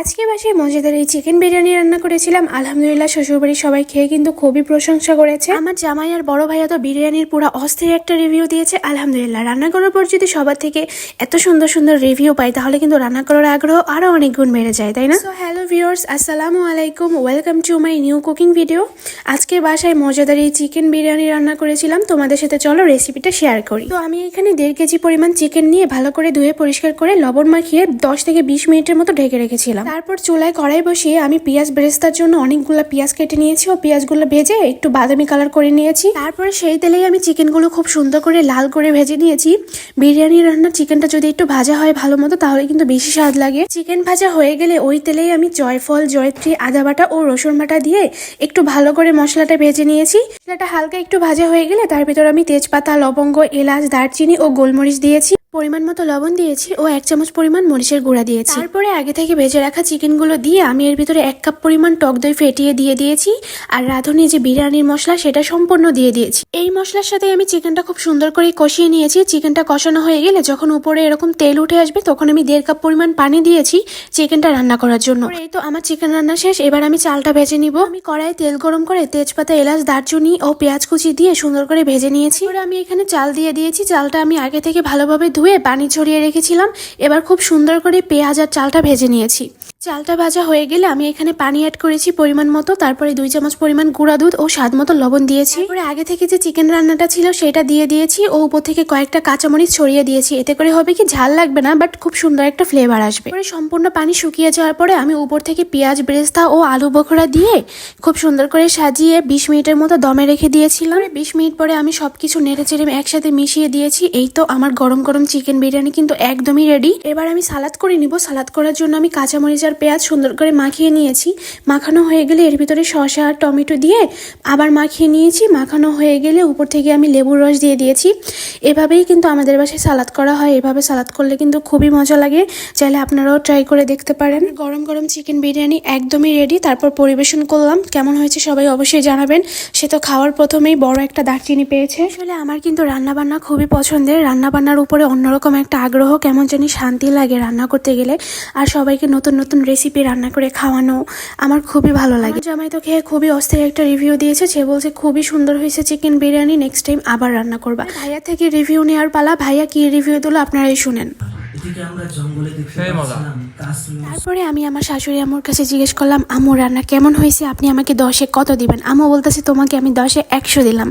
আজকে বাসায় মজাদার এই চিকেন বিরিয়ানি রান্না করেছিলাম। আলহামদুলিল্লাহ, শ্বশুরবাড়ির সবাই খেয়ে কিন্তু খুবই প্রশংসা করেছে। আমার জামাই আর বড় ভাইয়া তো বিরিয়ানির পুরো অস্থির একটা রিভিউ দিয়েছে। আলহামদুলিল্লাহ, রান্না করার পর যদি সবার থেকে এত সুন্দর সুন্দর রিভিউ পাই, তাহলে কিন্তু রান্না করার আগ্রহ আরও অনেক গুণ বেড়ে যায়, তাই না? হ্যালো ভিউয়ার্স আসসালামু আলাইকুম। Welcome to my new cooking video আজকে বাসায় মজাদার এই চিকেন বিরিয়ানি রান্না করেছিলাম। তোমাদের সাথে চলো রেসিপিটা শেয়ার করি। তো আমি এখানে দেড় কেজি পরিমাণ চিকেন নিয়ে ভালো করে ধুয়ে পরিষ্কার করে লবণ মাখিয়ে দশ থেকে বিশ মিনিটের মতো ঢেকে রেখেছিলাম। তারপর চুলায় কড়াই বসিয়ে আমি পেঁয়াজ বেরেস্তার জন্য অনেকগুলো পেঁয়াজ কেটে নিয়েছি। ও পেঁয়াজগুলো ভেজে একটু বাদামি কালার করে নিয়েছি। তারপরে সেই তেলেই আমি চিকেনগুলো খুব সুন্দর করে লাল করে ভেজে নিয়েছি। বিরিয়ানি রান্নার চিকেনটা যদি একটু ভাজা হয় ভালো মতো তাহলে কিন্তু বেশি স্বাদ লাগে। চিকেন ভাজা হয়ে গেলে ওই তেলেই আমি জয়ফল, জয়ত্রী, আদা বাটা ও রসুন বাটা দিয়ে একটু ভালো করে মশলাটা ভেজে নিয়েছি। মশলাটা হালকা একটু ভাজা হয়ে গেলে তার ভিতর আমি তেজপাতা, লবঙ্গ, এলাচ, দারচিনি ও গোলমরিচ দিয়েছি। পরিমাণ মতো লবণ দিয়েছি ও এক চামচ পরিমাণ মরিচের গুঁড়া দিয়েছি। তারপরে আগে থেকে ভেজে রাখা চিকেনগুলো দিয়ে আমি এর ভিতরে এক কাপ পরিমাণ টক দই ফেটিয়ে দিয়ে দিয়েছি আর রাঁধুনি যে বিরিয়ানির মশলা সেটা সম্পূর্ণ দিয়ে দিয়েছি। এই মশলার সাথে আমি চিকেনটা খুব সুন্দর করে কষিয়ে নিয়েছি। চিকেনটা কষানো হয়ে গেলে যখন উপরে এরকম তেল উঠে আসবে তখন আমি দেড় কাপ পরিমাণ পানি দিয়েছি চিকেনটা রান্না করার জন্য। এই তো আমার চিকেন রান্না শেষ, এবার আমি চালটা ভেজে নিব। আমি কড়াইয়ে তেল গরম করে তেজপাতা, এলাচ, দারচুনি ও পেঁয়াজ কুচি দিয়ে সুন্দর করে ভেজে নিয়েছি। আমি এখানে চাল দিয়ে দিয়েছি। চালটা আমি আগে থেকে ভালোভাবে ধুয়ে পানি ছড়িয়ে রেখেছিলাম। এবার খুব সুন্দর করে পেঁয়াজ আর চালটা ভেজে নিয়েছি। চালটা ভাজা হয়ে গেলে আমি এখানে পানি অ্যাড করেছি পরিমাণ মতো, তারপরে দুই চামচ পরিমাণ গুঁড়া দুধ ও স্বাদ মতো লবণ দিয়েছি। তারপরে আগে থেকে যে চিকেন রান্নাটা ছিল সেটা দিয়ে দিয়েছি ও উপর থেকে কয়েকটা কাঁচামরিচ ছড়িয়ে দিয়েছি। এতে করে হবে কি ঝাল লাগবে না বাট খুব সুন্দর একটা ফ্লেভার আসবে। পরে সম্পূর্ণ পানি শুকিয়ে যাওয়ার পরে আমি উপর থেকে পেঁয়াজ, বেরেস্তা ও আলু বখরা দিয়ে খুব সুন্দর করে সাজিয়ে বিশ মিনিটের মতো দমে রেখে দিয়েছিলাম। বিশ মিনিট পরে আমি সবকিছু নেড়ে চেড়ে একসাথে মিশিয়ে দিয়েছি। এই তো আমার গরম গরম চিকেন বিরিয়ানি কিন্তু একদমই রেডি এবার আমি সালাদ করে নিব। সালাদ করার জন্য আমি কাঁচামরিচ আর পেঁয়াজ সুন্দর করে মাখিয়ে নিয়েছি। মাখানো হয়ে গেলে এর ভিতরে শসা আর টমেটো দিয়ে আবার মাখিয়ে নিয়েছি। মাখানো হয়ে গেলে উপর থেকে আমি লেবুর রস দিয়ে দিয়েছি। এভাবেই কিন্তু আমাদের বাসায় সালাদ করা হয়। এভাবে সালাদ করলে কিন্তু খুবই মজা লাগে। চাইলে আপনারাও ট্রাই করে দেখতে পারেন। গরম গরম চিকেন বিরিয়ানি একদমই রেডি তারপর পরিবেশন করলাম। কেমন হয়েছে সবাই অবশ্যই জানাবেন। সে তো খাওয়ার প্রথমেই বড় একটা দারচিনি পেয়েছে। আসলে আমার কিন্তু রান্না বান্না খুবই পছন্দের। রান্না বান্নার উপরে অন্যরকম একটা আগ্রহ। কেমন জানি শান্তি লাগে রান্না করতে গেলে। আর সবাইকে নতুন নতুন রেসিপি রান্না করে খাওয়ানো আমার খুবই ভালো লাগে। জামাই তো খেয়ে খুবই অস্থির একটা রিভিউ দিয়েছে। সে বলছে, খুবই সুন্দর হয়েছে চিকেন বিরিয়ানি নেক্সট টাইম আবার রান্না করবা। ভাইয়া থেকে রিভিউ নেওয়ার পালা। ভাইয়া কি রিভিউ দিল আপনারাই শুনেন। আমরা তারপরে আমি আমার শাশুড়ি আম্মুর কাছে জিজ্ঞেস করলাম আম্মু রান্না কেমন হয়েছে? আপনি আমাকে দশে কত দিবেন? আম্মু বলতেছে তোমাকে আমি দশে একশো দিলাম।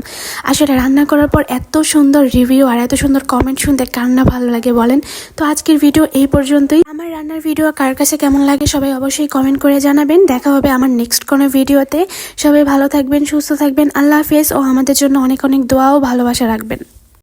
আসলে রান্না করার পর এত সুন্দর রিভিউ আর এত সুন্দর কমেন্ট শুনতে কার না ভালো লাগে বলেন। তো আজকের ভিডিও এই পর্যন্তই। আমার রান্নার ভিডিও কার কাছে কেমন লাগে সবাই অবশ্যই কমেন্ট করে জানাবেন। দেখা হবে আমার নেক্সট কোনো ভিডিওতে সবাই ভালো থাকবেন সুস্থ থাকবেন। আল্লাহ হাফেজ। ও আমাদের জন্য অনেক অনেক দোয়া ও ভালোবাসা রাখবেন।